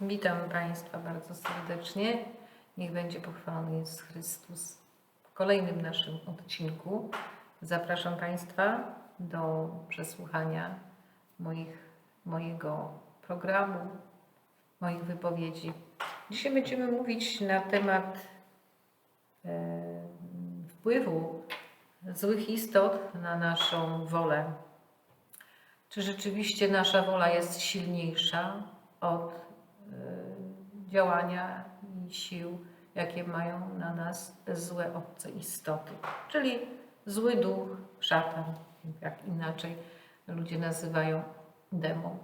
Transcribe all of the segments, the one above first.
Witam Państwa bardzo serdecznie. Niech będzie pochwalony Jezus Chrystus. W kolejnym naszym odcinku zapraszam Państwa do przesłuchania moich, mojego programu, moich wypowiedzi. Dzisiaj będziemy mówić na temat e, wpływu złych istot na naszą wolę. Czy rzeczywiście nasza wola jest silniejsza od działania i sił, jakie mają na nas złe obce istoty, czyli zły duch, szatan, jak inaczej ludzie nazywają demon.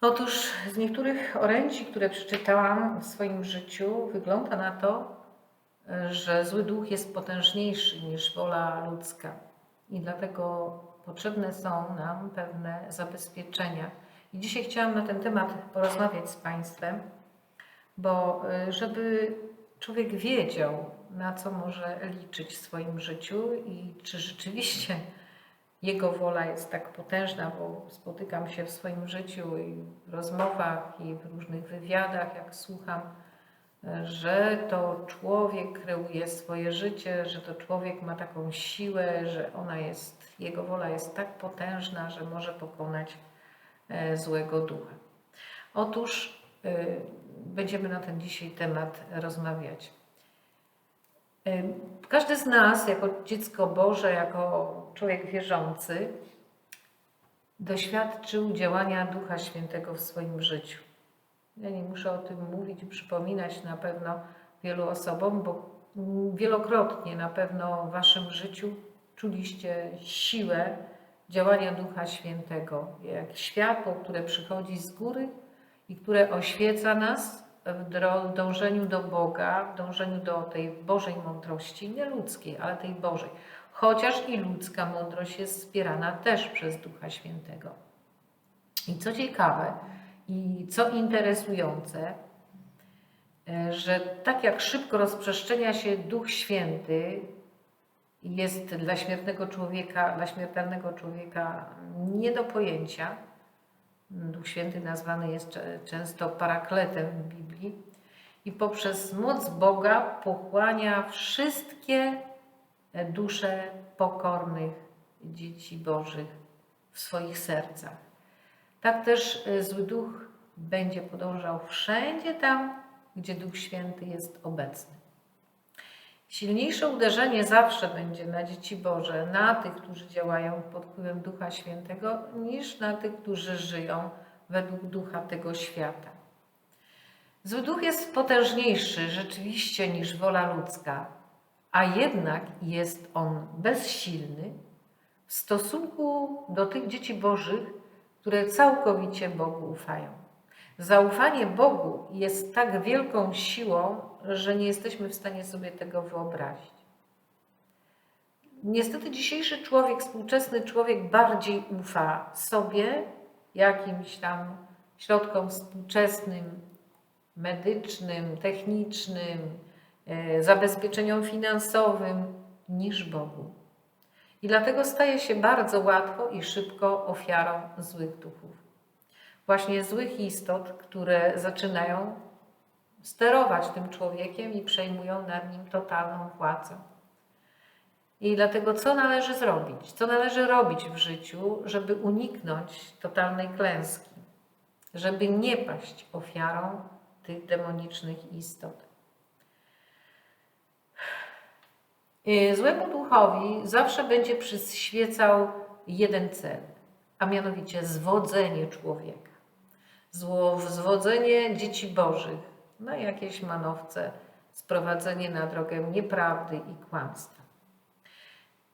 Otóż z niektórych orędzi, które przeczytałam w swoim życiu, wygląda na to, że zły duch jest potężniejszy niż wola ludzka i dlatego potrzebne są nam pewne zabezpieczenia. I dzisiaj chciałam na ten temat porozmawiać z Państwem, bo y, żeby człowiek wiedział, na co może liczyć w swoim życiu i czy rzeczywiście jego wola jest tak potężna, bo spotykam się w swoim życiu i w rozmowach, i w różnych wywiadach, jak słucham, że to człowiek kreuje swoje życie, że to człowiek ma taką siłę, że ona jest, jego wola jest tak potężna, że może pokonać złego ducha. Otóż e, będziemy na ten dzisiaj temat rozmawiać. E, każdy z nas, jako dziecko Boże, jako człowiek wierzący, doświadczył działania Ducha Świętego w swoim życiu. Ja nie muszę o tym mówić przypominać na pewno wielu osobom, bo wielokrotnie na pewno w Waszym życiu czuliście siłę działania Ducha Świętego, jak światło, które przychodzi z góry i które oświeca nas w dążeniu do Boga, w dążeniu do tej Bożej mądrości, nie ludzkiej, ale tej Bożej. Chociaż i ludzka mądrość jest wspierana też przez Ducha Świętego. I co ciekawe, i co interesujące, e, że tak jak szybko rozprzestrzenia się Duch Święty, jest dla śmiertnego człowieka, dla śmiertelnego człowieka nie do pojęcia. Duch Święty nazwany jest często parakletem w Biblii i poprzez moc Boga pochłania wszystkie dusze pokornych dzieci Bożych w swoich sercach. Tak też y, zły duch będzie podążał wszędzie tam, gdzie Duch Święty jest obecny. Silniejsze uderzenie zawsze będzie na dzieci Boże, na tych, którzy działają pod wpływem Ducha Świętego, niż na tych, którzy żyją według ducha tego świata. Zły duch jest potężniejszy rzeczywiście niż wola ludzka, a jednak jest on bezsilny w stosunku do tych dzieci Bożych, które całkowicie Bogu ufają. Zaufanie Bogu jest tak wielką siłą, że nie jesteśmy w stanie sobie tego wyobrazić. Niestety dzisiejszy człowiek, współczesny człowiek bardziej ufa sobie, jakimś tam środkom współczesnym, medycznym, technicznym, e, zabezpieczeniom finansowym niż Bogu. I dlatego staje się bardzo łatwo i szybko ofiarą złych duchów. Właśnie złych istot, które zaczynają sterować tym człowiekiem i przejmują nad nim totalną władzę. I dlatego co należy zrobić? Co należy robić w życiu, żeby uniknąć totalnej klęski, żeby nie paść ofiarą tych demonicznych istot? Złemu duchowi zawsze będzie przyświecał jeden cel, a mianowicie zwodzenie człowieka. Zło, zwodzenie dzieci bożych na jakieś manowce, sprowadzenie na drogę nieprawdy i kłamstwa.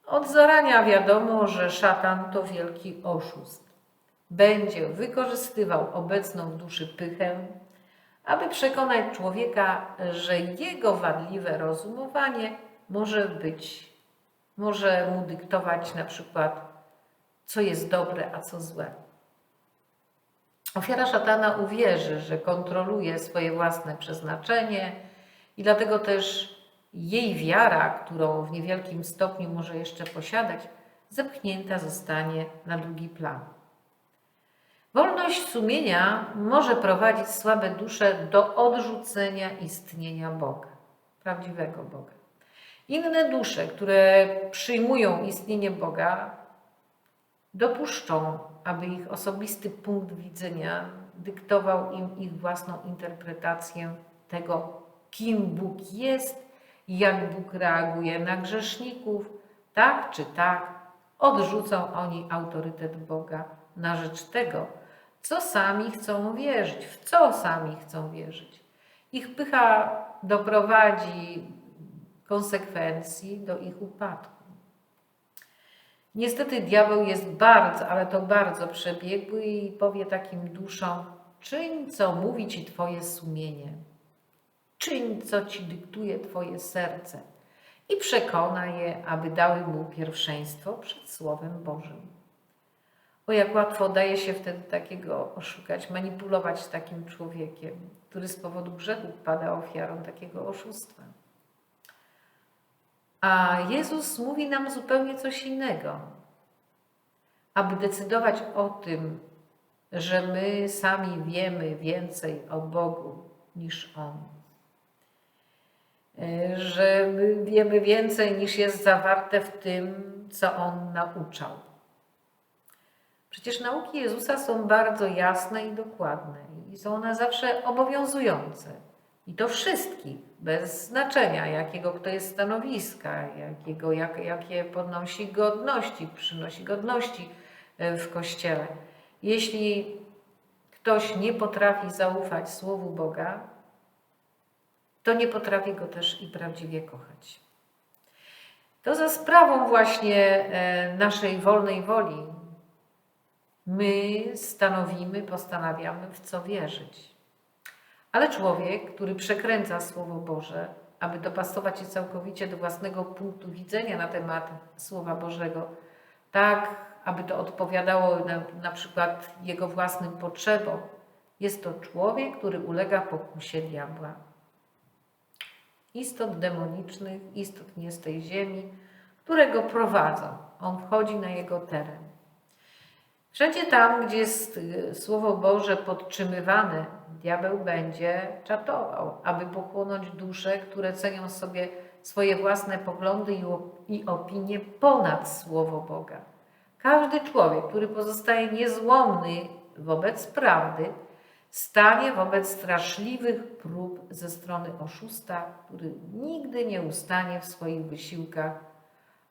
Od zarania wiadomo, że szatan to wielki oszust. Będzie wykorzystywał obecną w duszy pychę, aby przekonać człowieka, że jego wadliwe rozumowanie może być, może mu dyktować na przykład, co jest dobre, a co złe. Ofiara szatana uwierzy, że kontroluje swoje własne przeznaczenie i dlatego też jej wiara, którą w niewielkim stopniu może jeszcze posiadać, zepchnięta zostanie na drugi plan. Wolność sumienia może prowadzić słabe dusze do odrzucenia istnienia Boga, prawdziwego Boga. Inne dusze, które przyjmują istnienie Boga, dopuszczą, aby ich osobisty punkt widzenia dyktował im ich własną interpretację tego, kim Bóg jest jak Bóg reaguje na grzeszników, tak czy tak, odrzucą oni autorytet Boga na rzecz tego, co sami chcą wierzyć, w co sami chcą wierzyć. Ich pycha doprowadzi konsekwencji do ich upadku. Niestety diabeł jest bardzo, ale to bardzo przebiegły i powie takim duszom, czyń co mówi ci twoje sumienie, czyń co ci dyktuje twoje serce i przekona je, aby dały mu pierwszeństwo przed Słowem Bożym. O jak łatwo daje się wtedy takiego oszukać, manipulować takim człowiekiem, który z powodu grzechu pada ofiarą takiego oszustwa. A Jezus mówi nam zupełnie coś innego. Aby decydować o tym, że my sami wiemy więcej o Bogu niż On. Że my wiemy więcej niż jest zawarte w tym, co On nauczał. Przecież nauki Jezusa są bardzo jasne i dokładne i są one zawsze obowiązujące. I to wszystkich, bez znaczenia, jakiego kto jest stanowiska, jakiego, jak, jakie podnosi godności, przynosi godności e, w Kościele. Jeśli ktoś nie potrafi zaufać Słowu Boga, to nie potrafi go też i prawdziwie kochać. To za sprawą właśnie e, naszej wolnej woli my stanowimy, postanawiamy, w co wierzyć. Ale człowiek, który przekręca Słowo Boże, aby dopasować się całkowicie do własnego punktu widzenia na temat Słowa Bożego, tak, aby to odpowiadało na, na przykład jego własnym potrzebom, jest to człowiek, który ulega pokusie diabła. Istot demonicznych, istot nie z tej ziemi, które go prowadzą. On wchodzi na jego teren. Wszędzie tam, gdzie jest y, Słowo Boże podtrzymywane, diabeł będzie czatował, aby pochłonąć dusze, które cenią sobie swoje własne poglądy i opinie ponad Słowo Boga. Każdy człowiek, który pozostaje niezłomny wobec prawdy, stanie wobec straszliwych prób ze strony oszusta, który nigdy nie ustanie w swoich wysiłkach,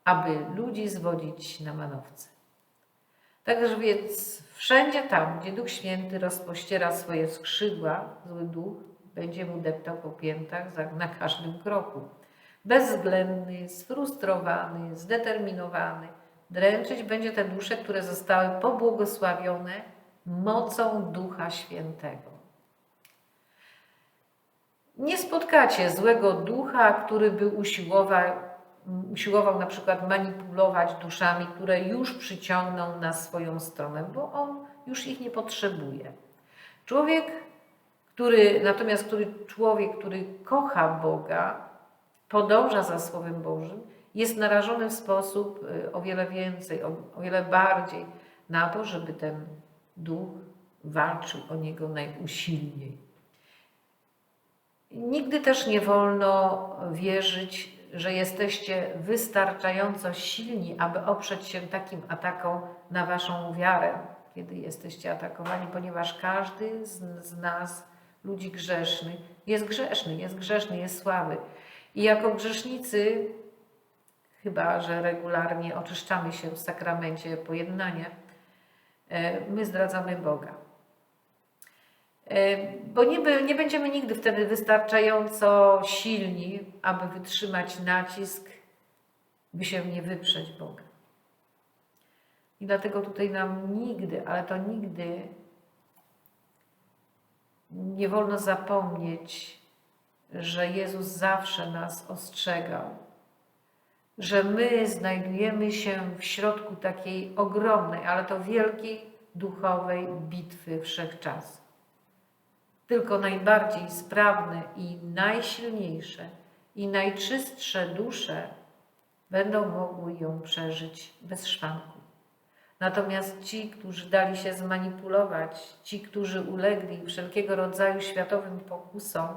aby ludzi zwodzić na manowce. Także więc wszędzie tam, gdzie Duch Święty rozpościera swoje skrzydła, zły duch będzie mu deptał po piętach na każdym kroku. Bezwzględny, sfrustrowany, zdeterminowany. Dręczyć będzie te dusze, które zostały pobłogosławione mocą Ducha Świętego. Nie spotkacie złego ducha, który by usiłował usiłował na przykład manipulować duszami, które już przyciągną na swoją stronę, bo on już ich nie potrzebuje. Człowiek, który, natomiast który człowiek, który kocha Boga, podąża za Słowem Bożym, jest narażony w sposób y, o wiele więcej, o, o wiele bardziej na to, żeby ten duch walczył o niego najusilniej. Nigdy też nie wolno wierzyć że jesteście wystarczająco silni, aby oprzeć się takim atakom na waszą wiarę, kiedy jesteście atakowani, ponieważ każdy z, z nas, ludzi grzesznych, jest grzeszny, jest grzeszny, jest słaby. I jako grzesznicy, chyba że regularnie oczyszczamy się w sakramencie pojednania, e, my zdradzamy Boga. Bo nie, nie będziemy nigdy wtedy wystarczająco silni, aby wytrzymać nacisk, by się nie wyprzeć Boga. I dlatego tutaj nam nigdy, ale to nigdy nie wolno zapomnieć, że Jezus zawsze nas ostrzegał, że my znajdujemy się w środku takiej ogromnej, ale to wielkiej duchowej bitwy wszechczasów. Tylko najbardziej sprawne i najsilniejsze i najczystsze dusze będą mogły ją przeżyć bez szwanku. Natomiast ci, którzy dali się zmanipulować, ci, którzy ulegli wszelkiego rodzaju światowym pokusom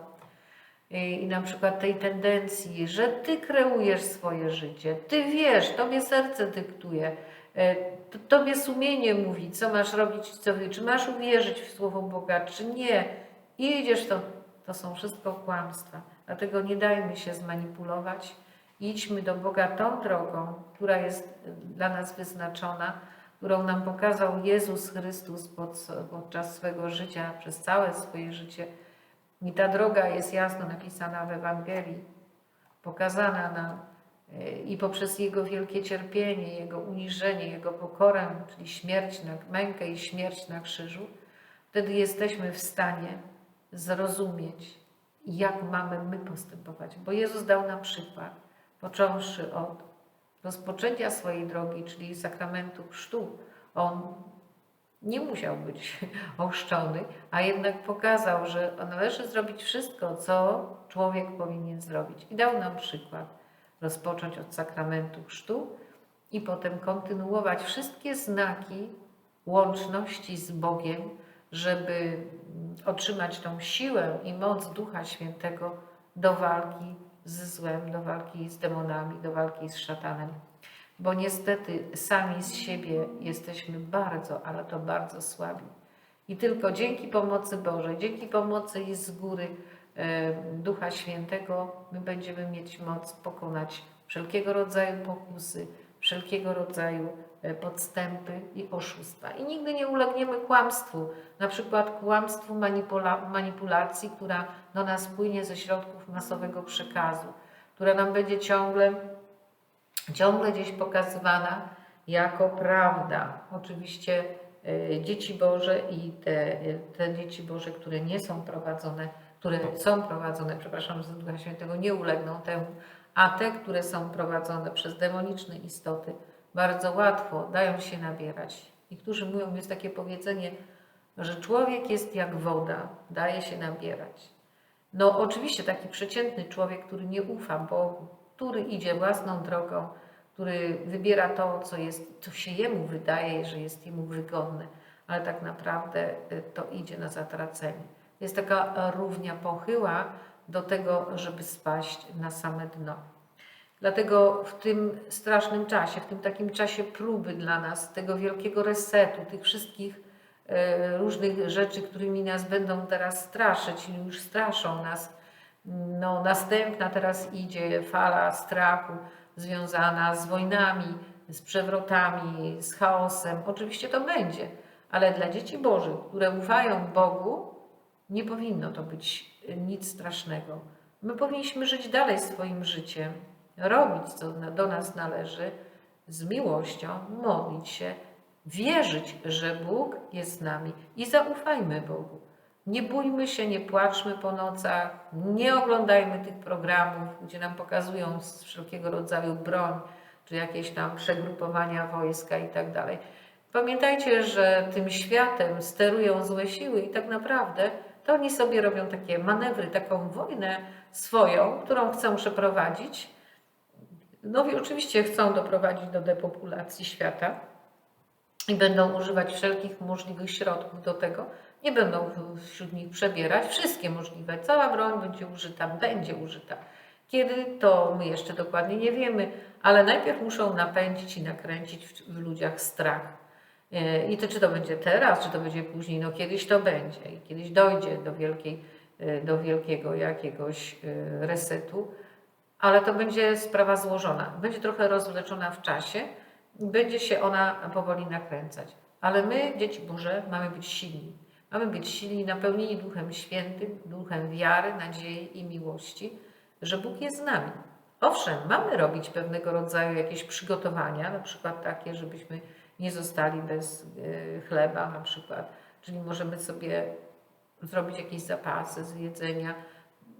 y, i na przykład tej tendencji, że ty kreujesz swoje życie, ty wiesz, tobie serce dyktuje, y, t- tobie sumienie mówi, co masz robić, co wy, czy masz uwierzyć w słowo Boga, czy nie, i idziesz to, to są wszystko kłamstwa. Dlatego nie dajmy się zmanipulować. Idźmy do Boga tą drogą, która jest y, dla nas wyznaczona, którą nam pokazał Jezus Chrystus pod, podczas swego życia, przez całe swoje życie. I ta droga jest jasno napisana w Ewangelii, pokazana nam y, i poprzez Jego wielkie cierpienie, Jego uniżenie, Jego pokorę, czyli śmierć na mękę i śmierć na krzyżu, wtedy jesteśmy w stanie zrozumieć, jak mamy my postępować. Bo Jezus dał nam przykład, począwszy od rozpoczęcia swojej drogi, czyli sakramentu chrztu. On nie musiał być ochrzczony, a jednak pokazał, że należy zrobić wszystko, co człowiek powinien zrobić. I dał nam przykład. Rozpocząć od sakramentu chrztu i potem kontynuować wszystkie znaki łączności z Bogiem, żeby otrzymać tą siłę i moc Ducha Świętego do walki z złem, do walki z demonami, do walki z szatanem. Bo niestety sami z siebie jesteśmy bardzo, ale to bardzo słabi. I tylko dzięki pomocy Bożej, dzięki pomocy i z góry e, Ducha Świętego, my będziemy mieć moc pokonać wszelkiego rodzaju pokusy, wszelkiego rodzaju podstępy i oszustwa. I nigdy nie ulegniemy kłamstwu, na przykład kłamstwu manipula manipulacji, która do nas płynie ze środków masowego przekazu, która nam będzie ciągle, ciągle gdzieś pokazywana jako prawda. Oczywiście e, dzieci Boże i te, te dzieci Boże, które nie są prowadzone, które są prowadzone, przepraszam, z Ducha Świętego, nie ulegną temu, a te, które są prowadzone przez demoniczne istoty, bardzo łatwo dają się nabierać. Niektórzy mówią, jest takie powiedzenie, że człowiek jest jak woda, daje się nabierać. No oczywiście taki przeciętny człowiek, który nie ufa Bogu, który idzie własną drogą, który wybiera to, co, jest, co się jemu wydaje, że jest jemu wygodne, ale tak naprawdę y, to idzie na zatracenie. Jest taka równia pochyła do tego, żeby spaść na same dno. Dlatego w tym strasznym czasie, w tym takim czasie próby dla nas, tego wielkiego resetu, tych wszystkich e, różnych rzeczy, którymi nas będą teraz straszyć już straszą nas, no, następna teraz idzie fala strachu związana z wojnami, z przewrotami, z chaosem. Oczywiście to będzie, ale dla dzieci Bożych, które ufają Bogu, nie powinno to być nic strasznego. My powinniśmy żyć dalej swoim życiem, robić, co do nas należy, z miłością, modlić się, wierzyć, że Bóg jest z nami i zaufajmy Bogu. Nie bójmy się, nie płaczmy po nocach, nie oglądajmy tych programów, gdzie nam pokazują wszelkiego rodzaju broń, czy jakieś tam przegrupowania wojska i tak dalej. Pamiętajcie, że tym światem sterują złe siły i tak naprawdę to oni sobie robią takie manewry, taką wojnę swoją, którą chcą przeprowadzić. No i oczywiście chcą doprowadzić do depopulacji świata i będą używać wszelkich możliwych środków do tego. Nie będą wśród nich przebierać wszystkie możliwe. Cała broń będzie użyta, będzie użyta. Kiedy to my jeszcze dokładnie nie wiemy, ale najpierw muszą napędzić i nakręcić w, w ludziach strach. E, I to czy to będzie teraz, czy to będzie później, no kiedyś to będzie i kiedyś dojdzie do, wielkiej, e, do wielkiego jakiegoś e, resetu, ale to będzie sprawa złożona. Będzie trochę rozwleczona w czasie, będzie się ona powoli nakręcać. Ale my, dzieci Boże, mamy być silni. Mamy być silni, napełnieni Duchem Świętym, duchem wiary, nadziei i miłości, że Bóg jest z nami. Owszem, mamy robić pewnego rodzaju jakieś przygotowania, na przykład takie, żebyśmy nie zostali bez e, chleba na przykład, czyli możemy sobie zrobić jakieś zapasy z jedzenia.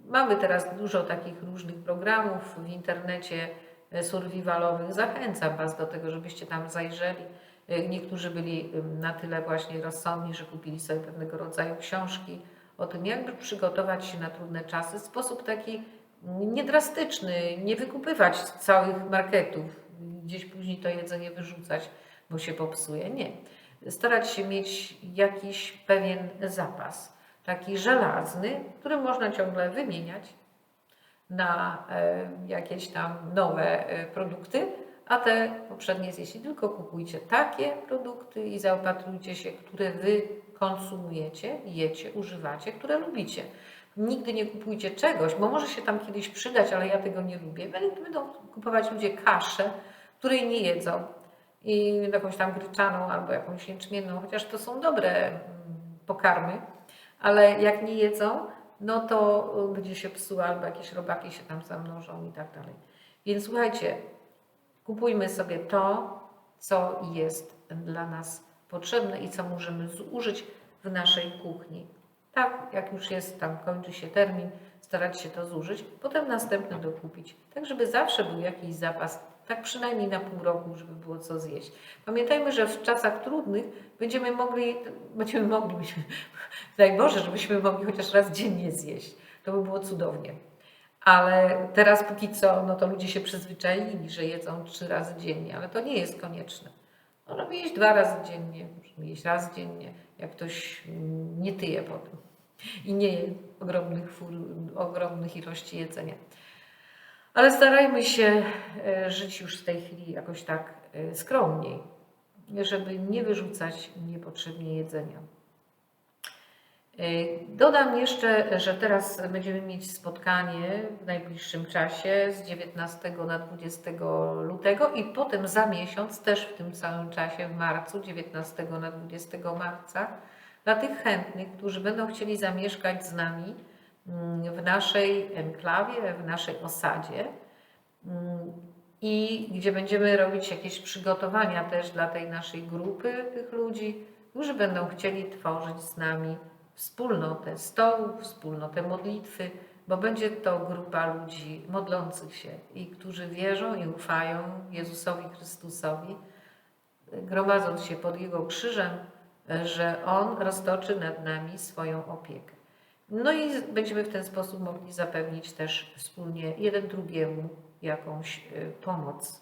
Mamy teraz dużo takich różnych programów w internecie e, survivalowych. Zachęcam Was do tego, żebyście tam zajrzeli. E, niektórzy byli na tyle właśnie rozsądni, że kupili sobie pewnego rodzaju książki o tym, jak przygotować się na trudne czasy w sposób taki niedrastyczny, nie wykupywać całych marketów, gdzieś później to jedzenie wyrzucać, bo się popsuje. Nie. Starać się mieć jakiś pewien zapas, taki żelazny, który można ciągle wymieniać na e, jakieś tam nowe e, produkty, a te poprzednie zjeść. Tylko kupujcie takie produkty i zaopatrujcie się, które wy konsumujecie, jecie, używacie, które lubicie. Nigdy nie kupujcie czegoś, bo może się tam kiedyś przydać, ale ja tego nie lubię. Będą kupować ludzie kaszę, której nie jedzą i jakąś tam gryczaną albo jakąś jęczmienną, chociaż to są dobre mm, pokarmy, ale jak nie jedzą, no to będzie się psuła albo jakieś robaki się tam zamnożą i tak dalej. Więc słuchajcie, kupujmy sobie to, co jest dla nas potrzebne i co możemy zużyć w naszej kuchni. Tak, jak już jest tam, kończy się termin, starać się to zużyć, potem następny dokupić, tak żeby zawsze był jakiś zapas, tak przynajmniej na pół roku, żeby było co zjeść. Pamiętajmy, że w czasach trudnych będziemy mogli, będziemy mogli, daj Boże, żebyśmy mogli chociaż raz dziennie zjeść. To by było cudownie. Ale teraz póki co, no to ludzie się przyzwyczaili, że jedzą trzy razy dziennie, ale to nie jest konieczne. Możemy jeść dwa razy dziennie, możemy jeść raz dziennie, jak ktoś nie tyje potem i nie je ogromnych, ogromnych ilości jedzenia. Ale starajmy się e, żyć już w tej chwili jakoś tak e, skromniej, żeby nie wyrzucać niepotrzebnie jedzenia. E, dodam jeszcze, że teraz będziemy mieć spotkanie w najbliższym czasie z 19 na 20 lutego i potem za miesiąc, też w tym samym czasie, w marcu, 19 na 20 marca, dla tych chętnych, którzy będą chcieli zamieszkać z nami w naszej enklawie, w naszej osadzie mm, i gdzie będziemy robić jakieś przygotowania też dla tej naszej grupy tych ludzi, którzy będą chcieli tworzyć z nami wspólnotę stołów, wspólnotę modlitwy, bo będzie to grupa ludzi modlących się i którzy wierzą i ufają Jezusowi Chrystusowi, gromadząc się pod Jego krzyżem, że On roztoczy nad nami swoją opiekę. No i będziemy w ten sposób mogli zapewnić też wspólnie jeden drugiemu jakąś y, pomoc.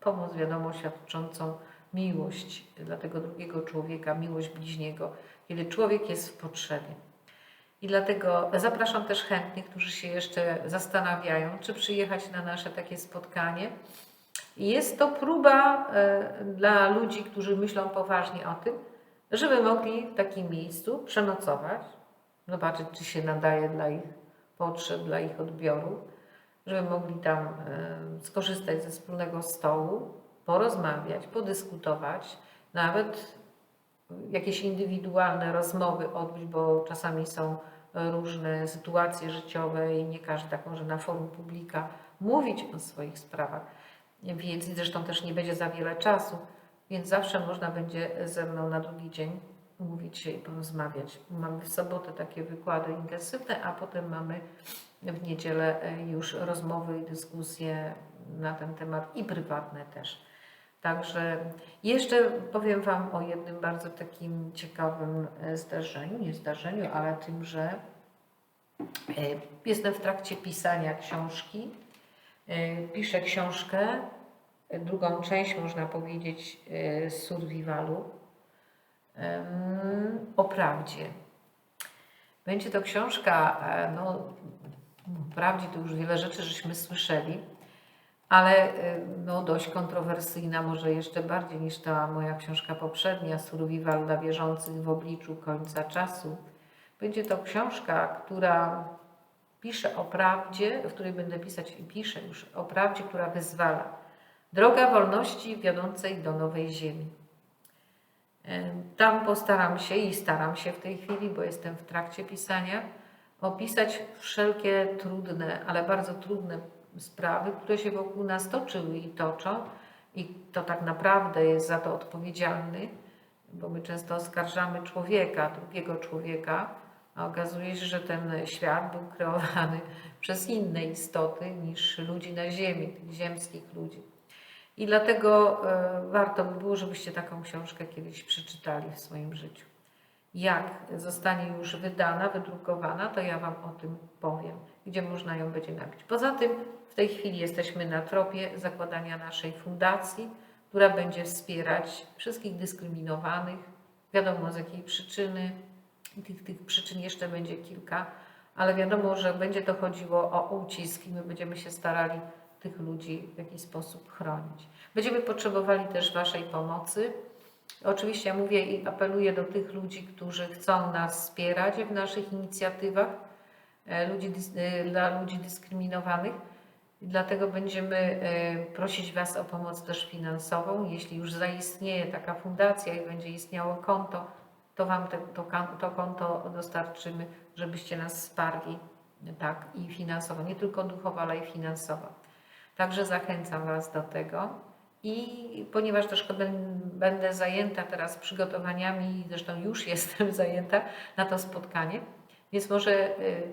Pomoc, wiadomo, świadczącą miłość dla tego drugiego człowieka, miłość bliźniego, kiedy człowiek jest w potrzebie. I dlatego zapraszam też chętnych, którzy się jeszcze zastanawiają, czy przyjechać na nasze takie spotkanie. Jest to próba y, dla ludzi, którzy myślą poważnie o tym, żeby mogli w takim miejscu przenocować, zobaczyć, czy się nadaje dla ich potrzeb, dla ich odbioru, żeby mogli tam e, skorzystać ze wspólnego stołu, porozmawiać, podyskutować, nawet jakieś indywidualne rozmowy odbyć, bo czasami są różne sytuacje życiowe i nie każdy tak może na forum publika mówić o swoich sprawach. Więc zresztą też nie będzie za wiele czasu, więc zawsze można będzie ze mną na drugi dzień umówić się i porozmawiać. Mamy w sobotę takie wykłady intensywne, a potem mamy w niedzielę e, już rozmowy i dyskusje na ten temat i prywatne też. Także jeszcze powiem Wam o jednym bardzo takim ciekawym e, zdarzeniu, nie zdarzeniu, ale tym, że e, jestem w trakcie pisania książki. Piszę książkę drugą część, można powiedzieć, survivalu o prawdzie. Będzie to książka, e, no, prawdzie to już wiele rzeczy żeśmy słyszeli, ale e, no, dość kontrowersyjna, może jeszcze bardziej niż ta moja książka poprzednia, Survival dla wierzących w obliczu końca czasu. Będzie to książka, która pisze o prawdzie, w której będę pisać i piszę już o prawdzie, która wyzwala Droga wolności wiodącej do nowej ziemi. Tam postaram się i staram się w tej chwili, bo jestem w trakcie pisania, opisać wszelkie trudne, ale bardzo trudne sprawy, które się wokół nas toczyły i toczą, i to tak naprawdę jest za to odpowiedzialny, bo my często oskarżamy człowieka, drugiego człowieka, a okazuje się, że ten świat był kreowany przez inne istoty niż ludzi na ziemi, tych ziemskich ludzi. I dlatego e, warto by było, żebyście taką książkę kiedyś przeczytali w swoim życiu. Jak zostanie już wydana, wydrukowana, to ja Wam o tym powiem, gdzie można ją będzie nabyć. Poza tym w tej chwili jesteśmy na tropie zakładania naszej fundacji, która będzie wspierać wszystkich dyskryminowanych. Wiadomo z jakiej przyczyny, tych, tych przyczyn jeszcze będzie kilka, ale wiadomo, że będzie to chodziło o ucisk i my będziemy się starali tych ludzi w jakiś sposób chronić. Będziemy potrzebowali też Waszej pomocy. Oczywiście ja mówię i apeluję do tych ludzi, którzy chcą nas wspierać w naszych inicjatywach e, ludzi, e, dla ludzi dyskryminowanych. Dlatego będziemy e, prosić Was o pomoc też finansową. Jeśli już zaistnieje taka fundacja i będzie istniało konto, to Wam te, to, to konto dostarczymy, żebyście nas wsparli tak i finansowo, nie tylko duchowo, ale i finansowo. Także zachęcam Was do tego. I ponieważ troszkę będę zajęta teraz przygotowaniami, zresztą już jestem zajęta na to spotkanie, więc może y,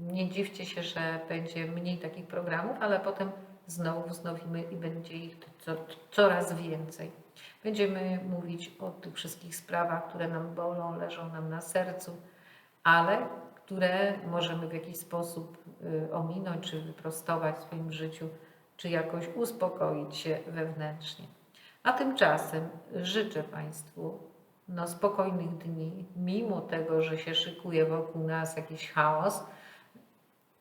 nie dziwcie się, że będzie mniej takich programów, ale potem znowu wznowimy i będzie ich co, coraz więcej. Będziemy mówić o tych wszystkich sprawach, które nam bolą, leżą nam na sercu, ale które możemy w jakiś sposób y, ominąć czy wyprostować w swoim życiu, czy jakoś uspokoić się wewnętrznie. A tymczasem życzę Państwu no, spokojnych dni, mimo tego, że się szykuje wokół nas jakiś chaos.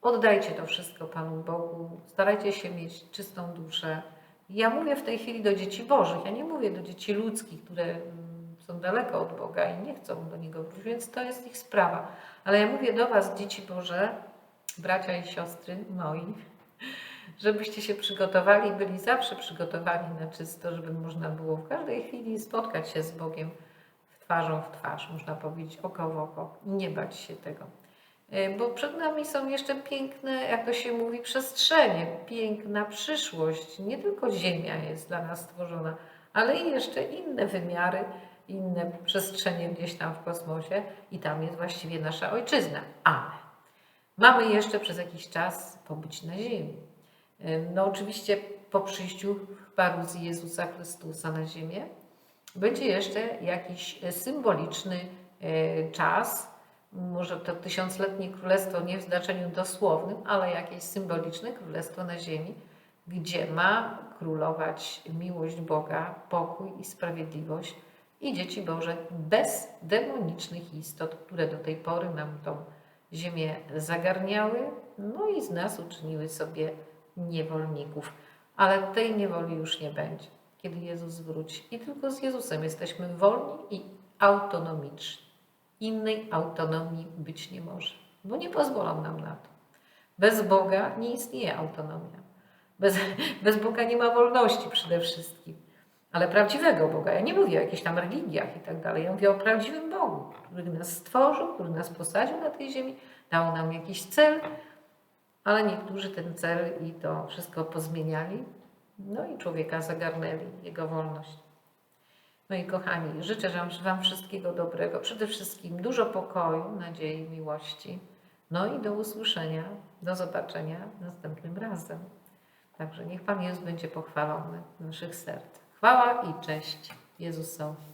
Oddajcie to wszystko Panu Bogu, starajcie się mieć czystą duszę. Ja mówię w tej chwili do dzieci Bożych, ja nie mówię do dzieci ludzkich, które mm, daleko od Boga i nie chcą do Niego wrócić, więc to jest ich sprawa. Ale ja mówię do Was, dzieci Boże, bracia i siostry moi, żebyście się przygotowali byli zawsze przygotowani na czysto, żeby można było w każdej chwili spotkać się z Bogiem twarzą w twarz, można powiedzieć oko w oko i nie bać się tego. E, Bo przed nami są jeszcze piękne, jak to się mówi, przestrzenie, piękna przyszłość. Nie tylko Ziemia jest dla nas stworzona, ale i jeszcze inne wymiary, inne przestrzenie gdzieś tam w kosmosie i tam jest właściwie nasza ojczyzna. Ale mamy jeszcze przez jakiś czas pobyć na Ziemi. No oczywiście po przyjściu w paruzji Jezusa Chrystusa na ziemię będzie jeszcze jakiś e, symboliczny e, czas, może to tysiącletnie królestwo nie w znaczeniu dosłownym, ale jakieś symboliczne królestwo na ziemi, gdzie ma królować miłość Boga, pokój i sprawiedliwość i dzieci Boże bez demonicznych istot, które do tej pory nam tą ziemię zagarniały, no i z nas uczyniły sobie niewolników. Ale tej niewoli już nie będzie, kiedy Jezus wróci. I tylko z Jezusem jesteśmy wolni i autonomiczni. Innej autonomii być nie może, bo nie pozwolą nam na to. Bez Boga nie istnieje autonomia. Bez, bez Boga nie ma wolności przede wszystkim. Ale prawdziwego Boga. Ja nie mówię o jakichś tam religiach i tak dalej. Ja mówię o prawdziwym Bogu, który nas stworzył, który nas posadził na tej ziemi, dał nam jakiś cel, ale niektórzy ten cel i to wszystko pozmieniali, no i człowieka zagarnęli, jego wolność. No i kochani, życzę Wam, wszystkiego dobrego, przede wszystkim dużo pokoju, nadziei, miłości. No i do usłyszenia, do zobaczenia następnym razem. Także niech Pan Jezus będzie pochwalony w naszych sercach. Chwała i cześć Jezusowi.